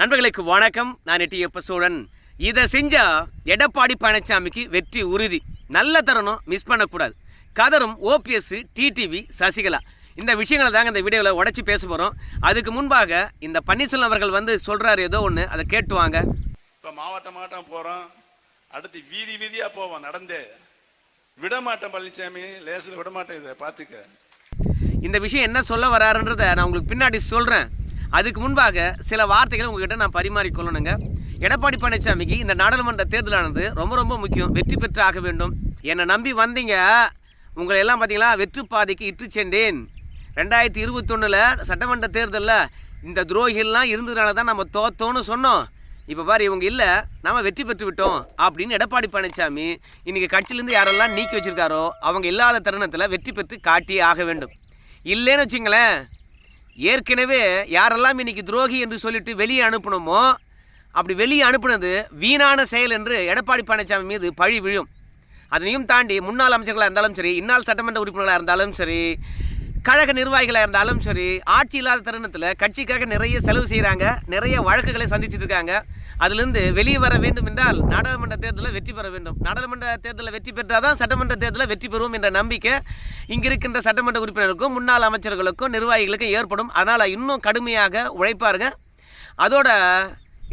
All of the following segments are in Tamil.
நண்பர்களுக்கு வணக்கம். நான் எட்டியப்ப சோழன் இதை செஞ்சா எடப்பாடி பழனிசாமிக்கு வெற்றி உறுதி. நல்ல தருணம் மிஸ் பண்ணக்கூடாது. கதரும் ஓபிஎஸ் டிடிவி சசிகலா. இந்த விஷயங்களை தாங்க இந்த வீடியோவில் உடச்சி பேச போகிறோம் அதுக்கு முன்பாக இந்த பன்னீர்செல்வம் அவர்கள் வந்து சொல்கிறாரு ஏதோ ஒன்று அதை கேட்டு வாங்க. இப்போ மாவட்டம் மாவட்டம் போகிறோம் அடுத்து வீதி வீதியாக போவோம் நடந்தே. விட மாட்டேன் பழனிசாமி லேசில் விட மாட்டேன் இதை பார்த்துக்க. இந்த விஷயம் என்ன சொல்ல வராருன்றதை நான் உங்களுக்கு பின்னாடி சொல்கிறேன் அதுக்கு முன்பாக சில வார்த்தைகளை உங்ககிட்ட நான் பரிமாறிக்கொள்ளணுங்க. எடப்பாடி பழனிசாமிக்கு இந்த நாடாளுமன்ற தேர்தலானது ரொம்ப ரொம்ப முக்கியம். வெற்றி பெற்று ஆக வேண்டும். என்னை நம்பி வந்தீங்க. உங்களை எல்லாம் பார்த்தீங்களா? வெற்று பாதைக்கு இட்டு சென்றேன். ரெண்டாயிரத்தி இருபத்தொன்னில் சட்டமன்ற தேர்தலில் இந்த துரோகிகள்லாம் இருந்ததுனால தான் நம்ம தோத்தோன்னு சொன்னோம். இப்போ பாரு இவங்க இல்லை. நாம் வெற்றி பெற்று விட்டோம் அப்படின்னு எடப்பாடி பழனிசாமி இன்னைக்கு கட்சியிலேருந்து யாரெல்லாம் நீக்கி வச்சிருக்காரோ அவங்க இல்லாத தருணத்தில் வெற்றி பெற்று காட்டியே ஆக வேண்டும். இல்லைன்னு வச்சுங்களேன். ஏற்கனவே யாரெல்லாம் இன்னைக்கு துரோகி என்று சொல்லிட்டு வெளியே அனுப்பணுமோ அப்படி வெளியே அனுப்புனது வீணான செயல் என்று எடப்பாடி பழனிசாமி மீது பழி விழும். அதனையும் தாண்டி முன்னாள் அமைச்சர்களாக இருந்தாலும் சரி இந்நாள் சட்டமன்ற உறுப்பினர்களாக இருந்தாலும் சரி கழக நிர்வாகிகளாக இருந்தாலும் சரி ஆட்சி இல்லாத தருணத்தில் கட்சிக்காக நிறைய செலவு செய்கிறாங்க நிறைய வழக்குகளை சந்திச்சுட்டு இருக்காங்க. அதுலேருந்து வெளியே வர வேண்டும் என்றால் நாடாளுமன்ற தேர்தலில் வெற்றி பெற வேண்டும். நாடாளுமன்ற தேர்தலில் வெற்றி பெற்றால் தான் சட்டமன்ற தேர்தலில் வெற்றி பெறுவோம் என்ற நம்பிக்கை இங்கே இருக்கின்ற சட்டமன்ற உறுப்பினருக்கும் முன்னாள் அமைச்சர்களுக்கும் நிர்வாகிகளுக்கும் ஏற்படும். அதனால் இன்னும் கடுமையாக உழைப்பாருங்க. அதோட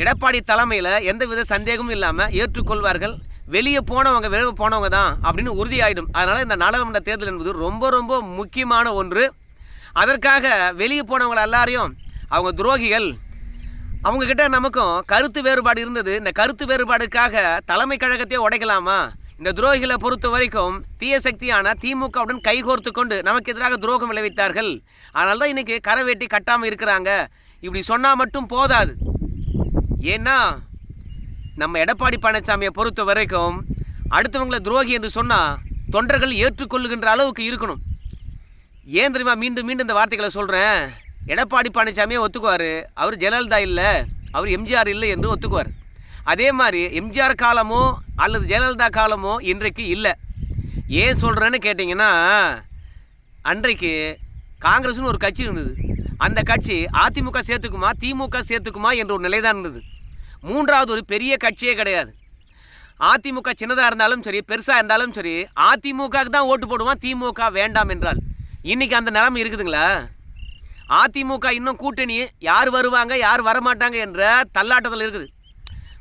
எடப்பாடி தலைமையில் எந்தவித சந்தேகமும் இல்லாமல் ஏற்றுக்கொள்வார்கள். வெளியே போனவங்க வெளியே போனவங்க தான் அப்படின்னு உறுதியாயிடும். அதனால் இந்த நாடாளுமன்ற தேர்தல் என்பது ரொம்ப ரொம்ப முக்கியமான ஒன்று. அதற்காக வெளியே போனவங்களை எல்லாரையும் அவங்க துரோகிகள் அவங்கக்கிட்ட நமக்கும் கருத்து வேறுபாடு இருந்தது. இந்த கருத்து வேறுபாடுக்காக தலைமை கழகத்தையே உடைக்கலாமா? இந்த துரோகிகளை பொறுத்த வரைக்கும் தீய சக்தியான திமுகவுடன் கைகோர்த்து கொண்டு நமக்கு எதிராக துரோகம் விளைவித்தார்கள். அதனால தான் இன்னைக்கு கரை வெட்டி கட்டாமல் இருக்கிறாங்க. இப்படி சொன்னால் மட்டும் போதாது. ஏன்னா நம்ம எடப்பாடி பழனிசாமியை பொறுத்த வரைக்கும் அடுத்தவங்களை துரோகி என்று சொன்னால் தொண்டர்கள் ஏற்றுக்கொள்ளுகின்ற அளவுக்கு இருக்கணும். ஏன் தெரியுமா? மீண்டும் மீண்டும் இந்த வார்த்தைகளை சொல்கிறேன் எடப்பாடி பழனிசாமியே ஒத்துக்குவார். அவர் ஜெயலலிதா இல்லை. அவர் எம்ஜிஆர் இல்லை என்று ஒத்துக்குவார். அதே மாதிரி எம்ஜிஆர் காலமோ அல்லது ஜெயலலிதா காலமோ இன்றைக்கு இல்லை. ஏன் சொல்கிறேன்னு கேட்டிங்கன்னா அன்றைக்கு காங்கிரஸ்னு ஒரு கட்சி இருந்தது. அந்த கட்சி அதிமுக சேர்த்துக்குமா திமுக சேர்த்துக்குமா என்ற ஒரு நிலை தான் இருந்தது. மூன்றாவது ஒரு பெரிய கட்சியே கிடையாது. அதிமுக சின்னதாக இருந்தாலும் சரி பெருசாக இருந்தாலும் சரி அதிமுகவுக்கு தான் ஓட்டு போடுவான் திமுக வேண்டாம் என்றால். இன்றைக்கி அந்த நிலைமை இருக்குதுங்களா? அதிமுக இன்னும் கூட்டணி யார் வருவாங்க யார் வரமாட்டாங்க என்ற தள்ளாட்டத்தில் இருக்குது.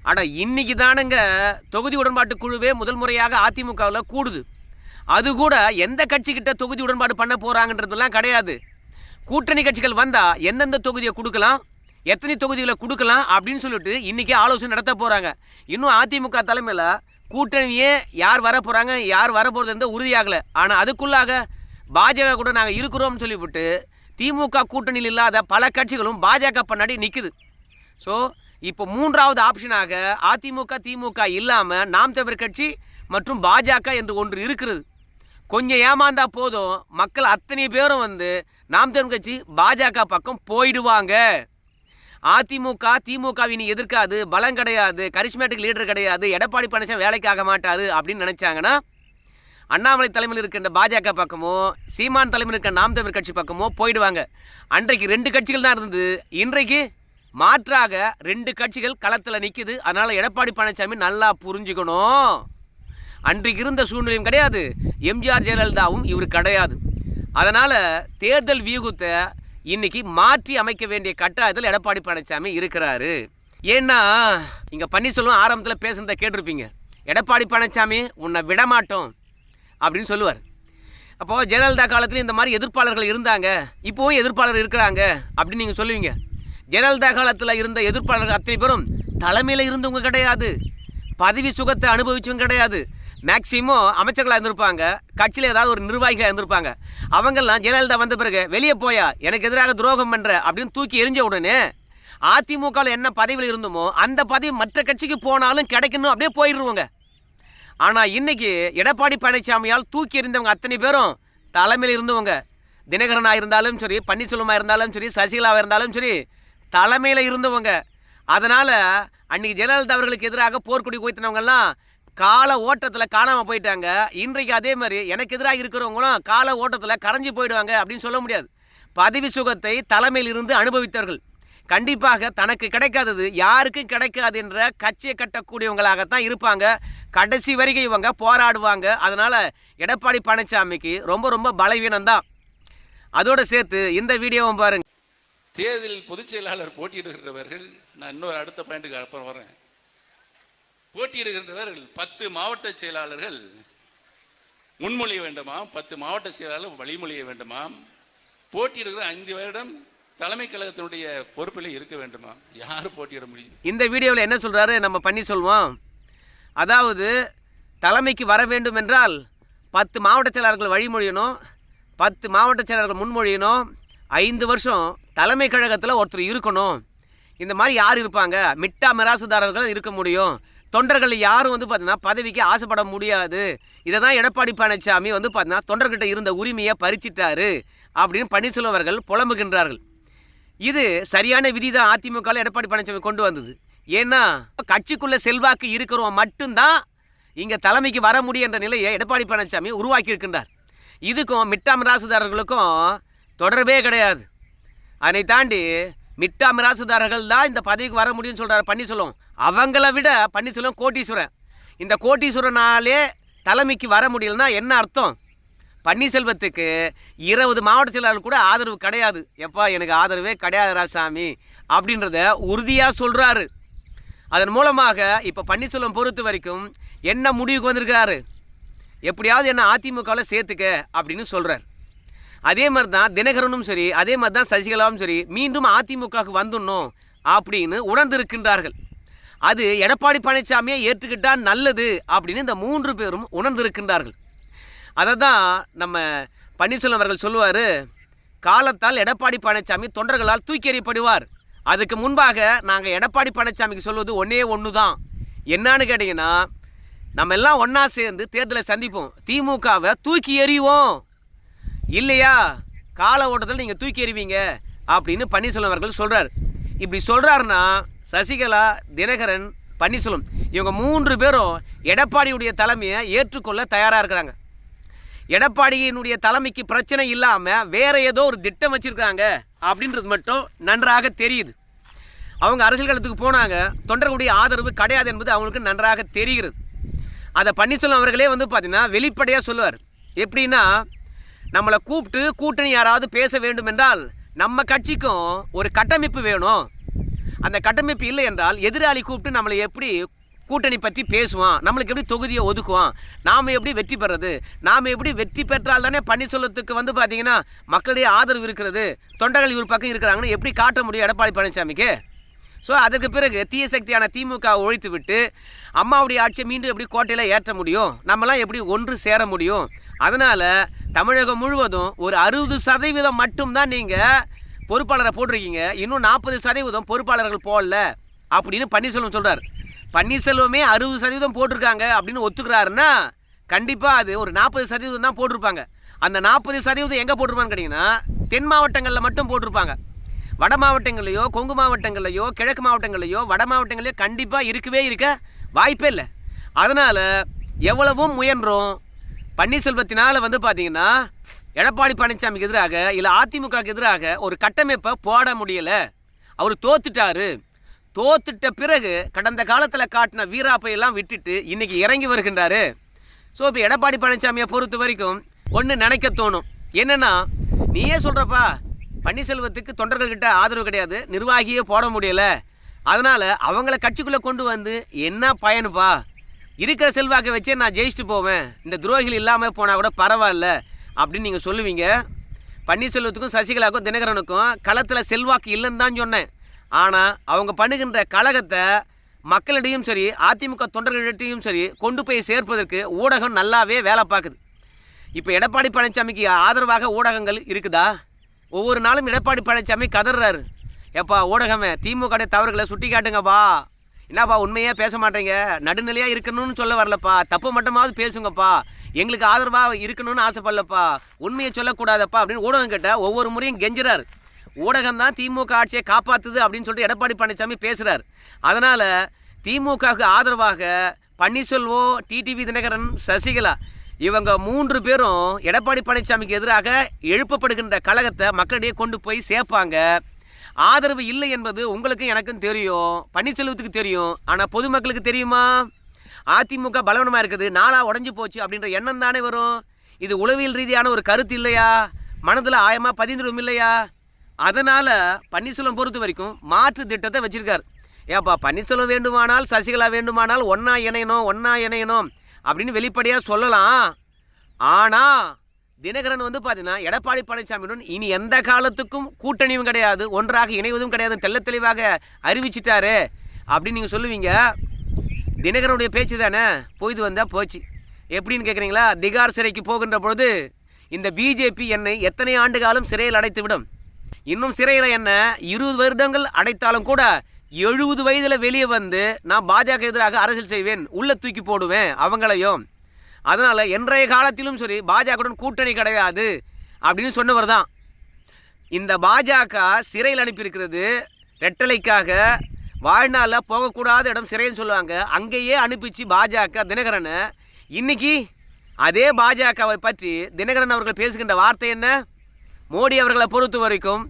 ஆனால் இன்னைக்கு தானுங்க தொகுதி உடன்பாட்டு குழுவே முதல் முறையாக அதிமுகவில் கூடுது. அது கூட எந்த கட்சிக்கிட்ட தொகுதி உடன்பாடு பண்ண போகிறாங்கன்றதுலாம் கிடையாது. கூட்டணி கட்சிகள் வந்தால் எந்தெந்த தொகுதியை கொடுக்கலாம் எத்தனை தொகுதிகளை கொடுக்கலாம் அப்படின்னு சொல்லிட்டு இன்றைக்கி ஆலோசனை நடத்த போகிறாங்க இன்னும் அதிமுக தலைமையில் கூட்டணியே யார் வர போகிறாங்க யார் வர போகிறது எந்த உறுதியாகலை. ஆனால் அதுக்குள்ளாக பாஜக கூட நாங்கள் இருக்கிறோம்னு சொல்லிவிட்டு திமுக கூட்டணியில் இல்லாத பல கட்சிகளும் பாஜக பின்னாடி நிற்குது ஸோ இப்போ மூன்றாவது ஆப்ஷனாக அதிமுக திமுக இல்லாமல் நாம் தமிழர் கட்சி மற்றும் பாஜக என்று ஒன்று இருக்கிறது. கொஞ்சம் ஏமாந்தா போதும். மக்கள் அத்தனை பேரும் வந்து நாம் தமிழ் கட்சி பாஜக பக்கம் போயிடுவாங்க. அதிமுக திமுகவினை எதிர்க்காது பலம் கிடையாது கரிஷ்மேட்டிக் லீடர் கிடையாது எடப்பாடி பழனிசாமி வேலைக்கு ஆக மாட்டாரு அப்படின்னு நினைச்சாங்கன்னா அண்ணாமலை தலைமையில் இருக்கின்ற பாஜக பக்கமோ சீமான் தலைமையில் இருக்கிற நாம் தமிழ் கட்சி பக்கமோ போயிடுவாங்க. அன்றைக்கு ரெண்டு கட்சிகள் தான் இருந்தது. இன்றைக்கு மாற்றாக ரெண்டு கட்சிகள் களத்தில் நிற்குது அதனால் எடப்பாடி பழனிசாமி நல்லா புரிஞ்சுக்கணும். அன்றைக்கு இருந்த சூழ்நிலையும் கிடையாது. எம்ஜிஆர் ஜெயலலிதாவும் இவர் கிடையாது. அதனால் தேர்தல் வியூகத்தை இன்னைக்கு மாற்றி அமைக்க வேண்டிய கட்டாயத்தில் எடப்பாடி பழனிசாமி இருக்கிறாரு. ஏன்னா இங்கே பன்னீர்செல்வம் ஆரம்பத்தில் பேசுனதை கேட்டிருப்பீங்க. எடப்பாடி பழனிசாமி உன்னை விடமாட்டோம். அப்படின்னு சொல்லுவார். அப்போது ஜெயலலிதா காலத்துலையும் இந்த மாதிரி எதிர்ப்பாளர்கள் இருந்தாங்க. இப்போவும் எதிர்ப்பாளர் இருக்கிறாங்க அப்படின்னு நீங்கள் சொல்லுவீங்க. ஜெயலலிதா காலத்தில் இருந்த எதிர்ப்பாளர்கள் அத்தனை பேரும் தலைமையில் இருந்தவங்க கிடையாது. பதவி சுகத்தை அனுபவிச்சவங்க கிடையாது. மேக்சிமம் அமைச்சர்களாக இருந்திருப்பாங்க. கட்சியில் ஏதாவது ஒரு நிர்வாகிகளாக இருந்திருப்பாங்க. அவங்கெல்லாம் ஜெயலலிதா வந்த பிறகு வெளியே போயா? எனக்கு எதிராக துரோகம் பண்ணுற அப்படின்னு தூக்கி எரிஞ்ச உடனே அதிமுகவில் என்ன பதவியில் இருந்தோமோ அந்த பதவி மற்ற கட்சிக்கு போனாலும் கிடைக்கணும் அப்படியே போயிடுவோங்க. ஆனால் இன்னைக்கு எடப்பாடி பழனிசாமியால் தூக்கி எறிந்தவங்க அத்தனை பேரும் தலைமையில் இருந்தவங்க. தினகரனாக இருந்தாலும் சரி பன்னீர்செல்வமாக இருந்தாலும் சரி சசிகலாவாக இருந்தாலும் சரி தலைமையில் இருந்தவங்க. அதனால் அன்றைக்கி ஜெயலலிதா அவர்களுக்கு எதிராக போர்க்குடி குவித்தினவங்கெல்லாம் கால ஓட்டத்தில் காணாமல் போயிட்டாங்க. இன்றைக்கு அதே மாதிரி எனக்கு எதிராக இருக்கிறவங்களும் கால ஓட்டத்தில் கரைஞ்சி போயிடுவாங்க அப்படின்னு சொல்ல முடியாது. பதவி சுகத்தை தலைமையில் இருந்து அனுபவித்தவர்கள். கண்டிப்பாக தனக்கு கிடைக்காதது யாருக்கும் கிடைக்காது என்ற கட்சியை கட்டக்கூடியவங்களாகத்தான் இருப்பாங்க. கடைசி வரைக்கும் இவங்க போராடுவாங்க. அதனால் எடப்பாடி பழனிசாமிக்கு ரொம்ப ரொம்ப பலவீனம் தான் அதோடு சேர்த்து இந்த வீடியோவும் பாருங்கள் தேர்தலில் பொதுச் செயலாளர் போட்டியிடுகிறவர்கள் நான் இன்னொரு அடுத்த பாயிண்ட்டுக்கு அப்புறம் வரேன் போட்டியிடுகின்றவர்கள் பத்து மாவட்ட செயலாளர்கள் முன்மொழிய வேண்டுமாம் பத்து மாவட்ட செயலாளர் வழிமொழிய வேண்டுமாம் போட்டியிடுகிற ஐந்து வருடம் தலைமை கழகத்தினுடைய பொறுப்பில் இருக்க வேண்டுமா? யார் போட்டியிட முடியும்? இந்த வீடியோவில் என்ன சொல்கிறாரு நம்ம பண்ணி சொல்வோம். அதாவது தலைமைக்கு வர வேண்டும் என்றால் பத்து மாவட்ட செயலாளர்கள் வழிமொழியணும் பத்து மாவட்ட செயலாளர்கள் முன்மொழியணும் ஐந்து வருஷம் தலைமை கழகத்தில் ஒருத்தர் இருக்கணும். இந்த மாதிரி யார் இருப்பாங்க? மிட்டா மிராசுதாரர்கள் இருக்க முடியும். தொண்டர்கள் யாரும் வந்து பார்த்தீங்கன்னா பதவிக்கு ஆசைப்பட முடியாது. இதை தான் எடப்பாடி பழனிசாமி வந்து பார்த்தீங்கன்னா தொண்டர்கிட்ட இருந்த உரிமையை பறிச்சிட்டாரு அப்படின்னு பன்னீர்செல்வர்கள் புலம்புகின்றார்கள். இது சரியான விதி தான் அதிமுக எடப்பாடி பழனிசாமி கொண்டு வந்தது. ஏன்னா கட்சிக்குள்ள செல்வாக்கு இருக்கிறவன் மட்டும்தான் இங்கே தலைமைக்கு வர முடியுன்ற நிலையை எடப்பாடி பழனிசாமி உருவாக்கி இருக்கின்றார். இதுக்கும் மிட்டாம் ராசுதாரர்களுக்கும் தொடர்பே கிடையாது. அதனை தாண்டி மிட்டாம் ராசுதாரர்கள் தான் இந்த பதவிக்கு வர முடியும்னு சொல்றாரு பன்னீர்செல்வம். அவங்கள விட பன்னீர்செல்வம் கோட்டீஸ்வரன். இந்த கோட்டீஸ்வரனாலே தலைமைக்கு வர முடியலன்னா என்ன அர்த்தம்? பன்னீர்செல்வத்துக்கு இருபது மாவட்ட செயலாளர் கூட ஆதரவு கிடையாது. எப்பா எனக்கு ஆதரவே கிடையாது ராசாமி அப்படின்றத உறுதியாக சொல்கிறாரு அதன் மூலமாக இப்போ பன்னீர்செல்வம் பொறுத்த வரைக்கும் என்ன முடிவுக்கு வந்திருக்கிறாரு? எப்படியாவது என்ன அதிமுகவில் சேர்த்துக்க அப்படின்னு சொல்கிறார் அதே மாதிரி தான் தினகரனும் சரி அதே மாதிரி தான் சசிகலாவும் சரி மீண்டும் அதிமுகவுக்கு வந்துடணும் அப்படின்னு உணர்ந்திருக்கின்றார்கள். அது எடப்பாடி பழனிசாமியை ஏற்றுக்கிட்டால் நல்லது அப்படின்னு இந்த மூன்று பேரும் உணர்ந்திருக்கின்றார்கள். அதை தான் நம்ம பன்னீர்செல்வம் அவர்கள் சொல்லுவார் காலத்தால் எடப்பாடி பழனிசாமி தொண்டர்களால் தூக்கி எறியப்படுவார். அதுக்கு முன்பாக நாங்கள் எடப்பாடி பழனிசாமிக்கு சொல்வது ஒன்றே ஒன்று தான் என்னன்னு கேட்டிங்கன்னா நம்ம எல்லாம் ஒன்றா சேர்ந்து தேர்தலை சந்திப்போம். திமுகவை தூக்கி எறிவோம். இல்லையா? கால ஓட்டத்தில் நீங்கள் தூக்கி எறிவீங்க. அப்படின்னு பன்னீர்செல்வம் அவர்கள் சொல்கிறார் இப்படி சொல்கிறாருன்னா சசிகலா தினகரன் பன்னீர்செல்வம். இவங்க மூன்று பேரும் எடப்பாடியுடைய தலைமையை ஏற்றுக்கொள்ள தயாராக இருக்கிறாங்க. எடப்பாடியினுடைய தலைமைக்கு பிரச்சனை இல்லாமல் வேற ஏதோ ஒரு திட்டம் வச்சிருக்காங்க அப்படின்றது மட்டும் நன்றாக தெரியுது. அவங்க அரசியல் களத்துக்கு போனாங்க. தொண்டர்களுடைய ஆதரவு கிடையாது என்பது அவங்களுக்கு நன்றாக தெரிகிறது. அதை பன்னீர்செல்வம் அவர்களே வந்து பார்த்திங்கன்னா வெளிப்படையாக சொல்லுவார். எப்படின்னா நம்மளை கூப்பிட்டு கூட்டணி யாராவது பேச வேண்டும் என்றால் நம்ம கட்சிக்கும் ஒரு கட்டமைப்பு வேணும். அந்த கட்டமைப்பு இல்லை என்றால் எதிராளி கூப்பிட்டு நம்மளை எப்படி கூட்டணி பற்றி பேசுவான்? நம்மளுக்கு எப்படி தொகுதியை ஒதுக்குவான்? நாம் எப்படி வெற்றி பெறது நாம் எப்படி வெற்றி பெற்றால் தானே பன்னீர்செல்வத்துக்கு வந்து பார்த்தீங்கன்னா மக்களுடைய ஆதரவு இருக்கிறது? தொண்டர்கள் ஒரு பக்கம் இருக்கிறாங்கன்னு எப்படி காட்ட முடியும் எடப்பாடி பழனிசாமிக்கு? ஸோ அதற்கு பிறகு தீய சக்தியான திமுக ஒழித்து விட்டு அம்மாவுடைய ஆட்சியை மீண்டும் எப்படி கோட்டையில் ஏற்ற முடியும்? நம்மலாம் எப்படி ஒன்று சேர முடியும்? அதனால் தமிழகம் முழுவதும் ஒரு அறுபது சதவீதம் மட்டும்தான் நீங்கள் பொறுப்பாளரை போட்டிருக்கீங்க. இன்னும் நாற்பது சதவீதம் பொறுப்பாளர்கள் போடல. அப்படின்னு பன்னீர்செல்வம் சொல்கிறார் பன்னீர்செல்வமே அறுபது சதவீதம் போட்டிருக்காங்க அப்படின்னு ஒத்துக்கிறாருன்னா கண்டிப்பாக அது ஒரு நாற்பது சதவீதம் தான் போட்டிருப்பாங்க. அந்த நாற்பது சதவீதம் எங்கே போட்டிருப்பான்னு கேட்டிங்கன்னா தென் மாவட்டங்களில் மட்டும் போட்டிருப்பாங்க. வட மாவட்டங்களையோ கொங்கு மாவட்டங்களையோ கிழக்கு மாவட்டங்களையோ வட மாவட்டங்களையோ கண்டிப்பாக இருக்கவே இருக்க வாய்ப்பே இல்லை. அதனால் எவ்வளவும் முயன்றோம். பன்னீர்செல்வத்தினால் வந்து பார்த்திங்கன்னா எடப்பாடி பழனிசாமிக்கு எதிராக இல்லை அதிமுகவுக்கு எதிராக ஒரு கட்டமைப்பை போட முடியலை. அவர் தோத்துட்டாரு. தோத்துட்ட பிறகு கடந்த காலத்தில் காட்டின வீராப்பையெல்லாம் விட்டுட்டு இன்னைக்கு இறங்கி வருகின்றாரு. ஸோ இப்போ எடப்பாடி பழனிசாமியை பொறுத்த வரைக்கும் ஒன்று நினைக்க தோணும். என்னென்னா நீயே சொல்கிறப்பா பன்னீர்செல்வத்துக்கு தொண்டர்கள்கிட்ட ஆதரவு கிடையாது நிர்வாகியே போட முடியல. அதனால் அவங்கள கட்சிக்குள்ளே கொண்டு வந்து என்ன பயனுப்பா? இருக்கிற செல்வாக்கை வச்சே நான் ஜெயிச்சுட்டு போவேன். இந்த துரோகிகள் இல்லாமல் போனால் கூட பரவாயில்ல. அப்படின்னு நீங்கள் சொல்லுவீங்க. பன்னீர்செல்வத்துக்கும் சசிகலாவுக்கும் தினகரனுக்கும் களத்தில் செல்வாக்கு இல்லைன்னு தான் சொன்னேன். ஆனால் அவங்க பண்ணுகின்ற கழகத்தை மக்களிடையும் சரி அதிமுக தொண்டர்களிடையும் சரி கொண்டு போய் சேர்ப்பதற்கு ஊடகம் நல்லாவே வேலை பார்க்குது. இப்போ எடப்பாடி பழனிசாமிக்கு ஆதரவாக ஊடகங்கள் இருக்குதா? ஒவ்வொரு நாளும் எடப்பாடி பழனிசாமி கதறாரு எப்பா ஊடகமே திமுக தவறுகளை சுட்டி காட்டுங்கப்பா என்னப்பா உண்மையே பேச மாட்டேங்க? நடுநிலையாக இருக்கணும்னு சொல்ல வரலப்பா. தப்பு மட்டுமாவது பேசுங்கப்பா. எங்களுக்கு ஆதரவாக இருக்கணும்னு ஆசைப்படலப்பா. உண்மையை சொல்லக்கூடாதப்பா அப்படின்னு ஊடகம் கிட்ட ஒவ்வொரு முறையும் கெஞ்சுறாரு. ஊடகம் தான் திமுக ஆட்சியை காப்பாத்துது அப்படின்னு சொல்லிட்டு எடப்பாடி பழனிசாமி பேசுகிறார் அதனால் திமுகவுக்கு ஆதரவாக பன்னீர்செல்வம் டிடிவி தினகரன் சசிகலா இவங்க மூன்று பேரும் எடப்பாடி பழனிசாமிக்கு எதிராக எழுப்பப்படுகின்ற கழகத்தை மக்களிடையே கொண்டு போய் சேர்ப்பாங்க. ஆதரவு இல்லை என்பது உங்களுக்கும் எனக்கும் தெரியும். பன்னீர்செல்வத்துக்கு தெரியும். ஆனால் பொதுமக்களுக்கு தெரியுமா? அதிமுக பலவனமாக இருக்குது. நாளா உடஞ்சி போச்சு அப்படின்ற எண்ணம் தானே வரும். இது உளவியல் ரீதியான ஒரு கருத்து இல்லையா? மனதில் ஆயமாக பதிந்துடும் இல்லையா? அதனால் பன்னீர்செல்வம் பொறுத்த வரைக்கும் மாற்று திட்டத்தை வச்சிருக்கார். ஏப்பா பன்னீர்செல்வம் வேண்டுமானால் சசிகலா வேண்டுமானால் ஒன்றா இணையணும் ஒன்றா இணையணும் அப்படின்னு வெளிப்படையாக சொல்லலாம். ஆனால் தினகரன் வந்து பார்த்தீங்கன்னா எடப்பாடி பழனிசாமியுடன் இனி எந்த காலத்துக்கும் கூட்டணியும் கிடையாது ஒன்றாக இணைவதும் கிடையாது தெல்ல தெளிவாக அறிவிச்சிட்டாரு. அப்படின்னு நீங்கள் சொல்லுவீங்க. தினகரனுடைய பேச்சு தானே? போய்து வந்தால் போச்சு. எப்படின்னு கேட்குறீங்களா திகார் சிறைக்கு போகின்ற பொழுது இந்த பிஜேபி என்னை எத்தனை ஆண்டு காலம் சிறையில் அடைத்து விடும் இன்னும் சிறையில் என்ன? இருபது வருடங்கள் அடைத்தாலும் கூட எழுபது வயதில் வெளியே வந்து நான் பாஜக எதிராக அரசியல் செய்வேன் உள்ள தூக்கி போடுவேன் அவங்களையும். அதனால் இன்றைய காலத்திலும் சரி பாஜகவுடன் கூட்டணி கிடையாது அப்படின்னு சொன்னவர் தான். இந்த பாஜக சிறையில் அனுப்பியிருக்கிறது ரெட்டலைக்காக. வாழ்நாளில் போகக்கூடாத இடம் சிறைன்னு சொல்லுவாங்க. அங்கேயே அனுப்பிச்சு பாஜக தினகரனை. இன்னைக்கு அதே பாஜகவை பற்றி தினகரன் அவர்கள் பேசுகின்ற வார்த்தை என்ன? மோடி அவர்களை பொறுத்த வரைக்கும்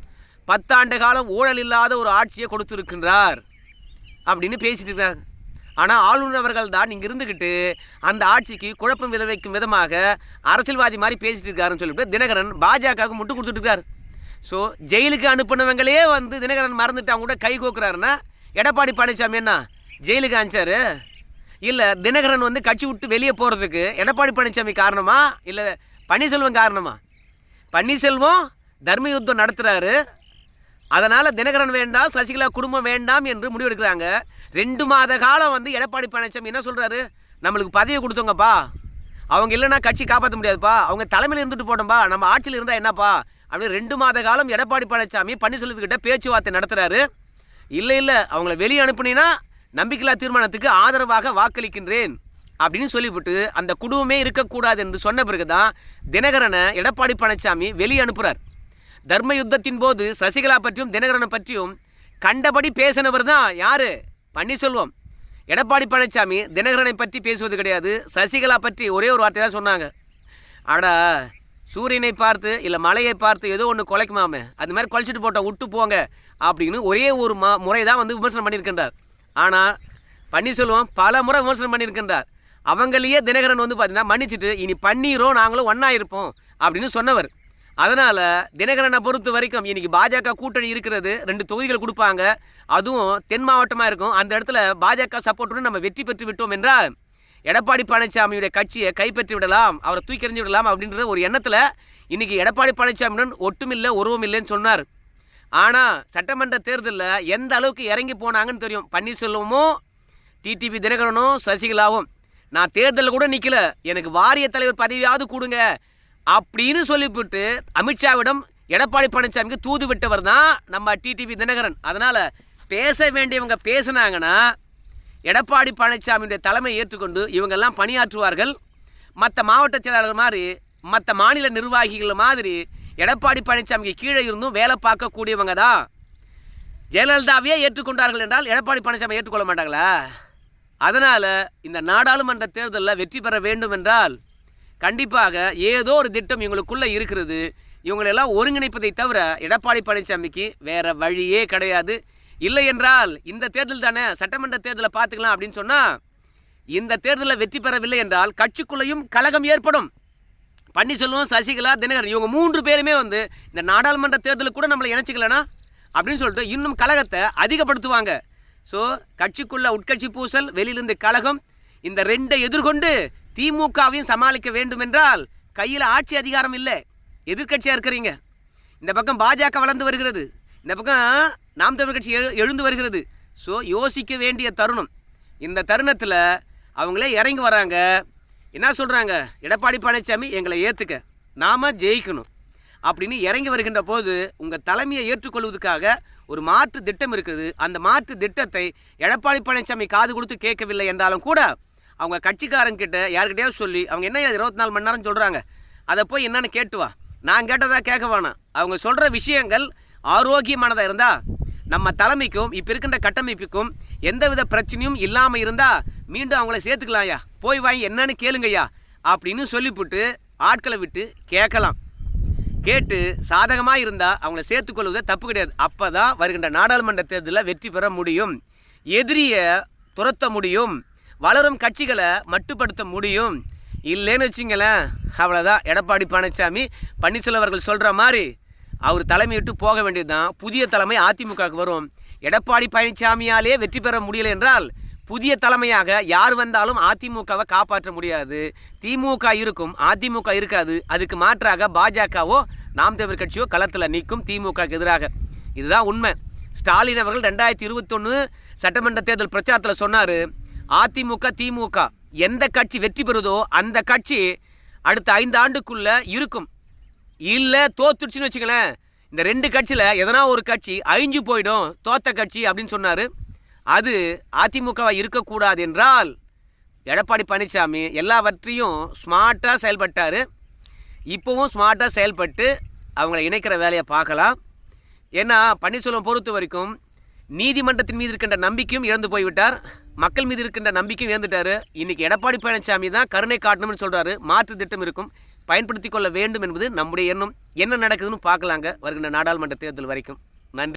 பத்தாண்டு காலம் ஊழல் இல்லாத ஒரு ஆட்சியை கொடுத்துருக்கின்றார் அப்படின்னு பேசிட்டு இருக்காங்க. ஆனால் ஆளுநர் அவர்கள் தான் இங்கே இருந்துக்கிட்டு அந்த ஆட்சிக்கு குழப்பம் விளைவிக்கும் விதமாக அரசியல்வாதி மாதிரி பேசிட்டு இருக்காருன்னு சொல்லிட்டு தினகரன் பாஜகவுக்கு முட்டு கொடுத்துட்ருக்காரு ஸோ ஜெயிலுக்கு அனுப்பினவங்களே வந்து தினகரன் மறந்துட்டு அவங்க கூட கை கோக்குறாருன்னா எடப்பாடி பழனிசாமி என்ன? ஜெயிலுக்கு அனுப்பிச்சாரு? இல்லை தினகரன் வந்து கட்சி விட்டு வெளியே போகிறதுக்கு எடப்பாடி பழனிசாமி காரணமா? இல்லை பன்னீர்செல்வம் காரணமா? பன்னீர்செல்வம் தர்ம யுத்தம் நடத்துகிறாரு அதனால் தினகரன் வேண்டாம் சசிகலா குடும்பம் வேண்டாம் என்று முடிவெடுக்கிறாங்க. ரெண்டு மாத காலம் வந்து எடப்பாடி பழனிசாமி என்ன சொல்கிறாரு நம்மளுக்கு பதவி கொடுத்தோங்கப்பா. அவங்க இல்லைன்னா கட்சி காப்பாற்ற முடியாதுப்பா. அவங்க தலைமையில் இருந்துட்டு போட்டோம்பா நம்ம ஆட்சியில் இருந்தால் என்னப்பா? அப்படின்னு ரெண்டு மாத காலம் எடப்பாடி பழனிசாமி பன்னீர்செல்வத்துக்கிட்ட பேச்சுவார்த்தை நடத்துகிறாரு இல்லை இல்லை அவங்கள வெளியே அனுப்புனீங்கன்னா நம்பிக்கையில்லா தீர்மானத்துக்கு ஆதரவாக வாக்களிக்கின்றேன் அப்படின்னு சொல்லிவிட்டு அந்த குடும்பமே இருக்கக்கூடாது என்று சொன்ன பிறகு தான் தினகரனை எடப்பாடி பழனிசாமி வெளியே அனுப்புகிறார் தர்ம யுத்தத்தின் போது சசிகலா பற்றியும் தினகரனை பற்றியும் கண்டபடி பேசினவர் தான் யாரு? பன்னீர்செல்வம். எடப்பாடி பழனிசாமி தினகரனை பற்றி பேசுவது கிடையாது. சசிகலா பற்றி ஒரே ஒரு வார்த்தை தான் சொன்னாங்க. ஆடா சூரியனை பார்த்து இல்லை மலையை பார்த்து ஏதோ ஒன்று குலைக்குமாமே அது மாதிரி குலைச்சிட்டு போட்டால் விட்டு போங்க அப்படின்னு ஒரே ஒரு மா முறை தான் வந்து விமர்சனம் பண்ணியிருக்கின்றார். ஆனால் பன்னீர்செல்வம் பல முறை விமர்சனம் பண்ணியிருக்கின்றார். அவங்களையே தினகரன் வந்து பார்த்தீங்கன்னா மன்னிச்சிட்டு இனி பண்ணிடுறோம் நாங்களும் ஒன்றா இருப்போம் அப்படின்னு சொன்னவர். அதனால் தினகரனை பொறுத்த வரைக்கும் இன்றைக்கி பாஜக கூட்டணி இருக்கிறது. ரெண்டு தொகுதிகள் கொடுப்பாங்க. அதுவும் தென் மாவட்டமாக இருக்கும். அந்த இடத்துல பாஜக சப்போர்ட்டுடன் நம்ம வெற்றி பெற்று விட்டோம் என்றால் எடப்பாடி பழனிசாமியுடைய கட்சியை கைப்பற்றி விடலாம் அவரை தூக்கி எறிஞ்சு விடலாம் அப்படின்ற ஒரு எண்ணத்தில் இன்றைக்கி எடப்பாடி பழனிசாமியுடன் ஒட்டுமில்லை உருவம் இல்லைன்னு சொன்னார். ஆனால் சட்டமன்ற தேர்தலில் எந்த அளவுக்கு இறங்கி போனாங்கன்னு தெரியும். பன்னீர்செல்வமும் டிடிவி தினகரனும் சசிகலாவும். நான் தேர்தலில் கூட நிற்கல எனக்கு வாரிய தலைவர் பதவியாவது கொடுங்க. அப்படின்னு சொல்லிவிட்டு அமித்ஷாவிடம் எடப்பாடி பழனிசாமிக்கு தூது விட்டவர் தான் நம்ம டிடிவி தினகரன். அதனால் பேச வேண்டியவங்க பேசுனாங்கன்னா எடப்பாடி பழனிசாமியுடைய தலைமையை ஏற்றுக்கொண்டு இவங்கெல்லாம் பணியாற்றுவார்கள். மற்ற மாவட்ட செயலாளர் மாதிரி மற்ற மாநில நிர்வாகிகள் மாதிரி எடப்பாடி பழனிசாமிக்கு கீழே இருந்தும் வேலை பார்க்கக்கூடியவங்க தான். ஜெயலலிதாவையே ஏற்றுக்கொண்டார்கள் என்றால் எடப்பாடி பழனிசாமி ஏற்றுக்கொள்ள மாட்டாங்களா? அதனால் இந்த நாடாளுமன்ற தேர்தலில் வெற்றி பெற வேண்டும் என்றால் கண்டிப்பாக ஏதோ ஒரு திட்டம் இவங்களுக்குள்ளே இருக்கிறது. இவங்களெல்லாம் ஒருங்கிணைப்பதை தவிர எடப்பாடி பழனிசாமிக்கு வேற வழியே கிடையாது. இல்லை என்றால் இந்த தேர்தல் தானே சட்டமன்ற தேர்தலை பார்த்துக்கலாம் அப்படின்னு சொன்னால் இந்த தேர்தலில் வெற்றி பெறவில்லை என்றால் கட்சிக்குள்ளேயும் கழகம் ஏற்படும். பன்னீர்செல்வம் சசிகலா தினகரன் இவங்க மூன்று பேருமே வந்து இந்த நாடாளுமன்ற தேர்தலுக்கு கூட நம்மளை இணைச்சிக்கலனா? அப்படின்னு சொல்லிட்டு இன்னும் கழகத்தை அதிகப்படுத்துவாங்க. ஸோ கட்சிக்குள்ள உட்கட்சி பூசல் வெளியிலிருந்து கழகம் இந்த ரெண்டை எதிர்கொண்டு திமுகவையும் சமாளிக்க வேண்டும் என்றால் கையில் ஆட்சி அதிகாரம் இல்லை. எதிர்க்கட்சியாக இருக்கிறீங்க. இந்த பக்கம் பாஜக வளர்ந்து வருகிறது. இந்த பக்கம் நாம் தமிழ் கட்சி எழு எழுந்து வருகிறது. ஸோ யோசிக்க வேண்டிய தருணம். இந்த தருணத்தில் அவங்களே இறங்கி வராங்க. என்ன சொல்கிறாங்க எடப்பாடி பழனிசாமி எங்களை ஏற்றுக்க நாம் ஜெயிக்கணும். அப்படின்னு இறங்கி வருகின்ற போது உங்கள் தலைமையை ஏற்றுக்கொள்வதற்காக ஒரு மாற்று திட்டம் இருக்குது. அந்த மாற்று திட்டத்தை எடப்பாடி பழனிசாமி காது கொடுத்து கேட்கவில்லை என்றாலும் கூட அவங்க கட்சிக்காரங்கிட்ட யார்கிட்டயோ சொல்லி அவங்க என்ன இருபத்தி நாலு மணி நேரம் சொல்கிறாங்க அதை போய் என்னன்னு கேட்டு வா. நான் கேட்டதாக கேட்க வேணாம். அவங்க சொல்கிற விஷயங்கள் ஆரோக்கியமானதாக இருந்தால் நம்ம தலைமைக்கும் இப்போ இருக்கின்ற கட்டமைப்புக்கும் எந்தவித பிரச்சனையும் இல்லாமல் இருந்தால் மீண்டும் அவங்கள சேர்த்துக்கலாம்யா போய் வாங்கி என்னன்னு கேளுங்கய்யா அப்படின்னு சொல்லிவிட்டு ஆட்களை விட்டு கேட்கலாம். கேட்டு சாதகமாக இருந்தால் அவங்கள சேர்த்துக்கொள்வது தப்பு கிடையாது. அப்போ தான் வருகின்ற நாடாளுமன்ற தேர்தலில் வெற்றி பெற முடியும். எதிரியை துரத்த முடியும். வளரும் கட்சிகளை மட்டுப்படுத்த முடியும். இல்லைன்னு வச்சிங்களேன். அவ்வளோதான் எடப்பாடி பழனிசாமி பன்னீர்செல்வம் அவர்கள் சொல்கிற மாதிரி அவர் தலைமை விட்டு போக வேண்டியது தான் புதிய தலைமை அதிமுகவுக்கு வரும். எடப்பாடி பழனிசாமியாலே வெற்றி பெற முடியலை என்றால் புதிய தலைமையாக யார் வந்தாலும் அதிமுகவை காப்பாற்ற முடியாது. திமுக இருக்கும் அதிமுக இருக்காது. அதுக்கு மாற்றாக பாஜகவோ நாம் தமிழ் கட்சியோ களத்தில் நிற்கும் திமுகவுக்கு எதிராக. இதுதான் உண்மை. ஸ்டாலின் அவர்கள் ரெண்டாயிரத்தி இருபத்தொன்று சட்டமன்ற தேர்தல் பிரச்சாரத்தில் சொன்னார் அதிமுக திமுக எந்த கட்சி வெற்றி பெறுதோ அந்த கட்சி அடுத்த ஐந்து ஆண்டுக்குள்ள இருக்கும். இல்லை தோத்துடுச்சுன்னு வச்சுங்களேன் இந்த ரெண்டு கட்சியில் எதனா ஒரு கட்சி அழிஞ்சு போயிடும் தோத்த கட்சி அப்படின்னு சொன்னார். அது அதிமுகவாக இருக்கக்கூடாது என்றால் எடப்பாடி பழனிசாமி எல்லாவற்றையும் ஸ்மார்ட்டாக செயல்பட்டார். இப்போவும் ஸ்மார்ட்டாக செயல்பட்டு அவங்கள இணைக்கிற வேலையை பார்க்கலாம். ஏன்னா பன்னீர்செல்வம் பொறுத்த வரைக்கும் நீதிமன்றத்தின் மீது இருக்கின்ற நம்பிக்கையும் இழந்து போய்விட்டார். மக்கள் மீது இருக்கின்ற நம்பிக்கையும் இழந்துட்டார். இன்னைக்கு எடப்பாடி பழனிசாமி தான் கருணை காட்டணும்னு சொல்கிறாரு மாற்று திட்டம் இருக்கும். பயன்படுத்தி கொள்ள வேண்டும் என்பது நம்முடைய எண்ணம். என்ன நடக்குதுன்னு பார்க்கலாங்க. வருகின்ற நாடாளுமன்ற தேர்தல் வரைக்கும்.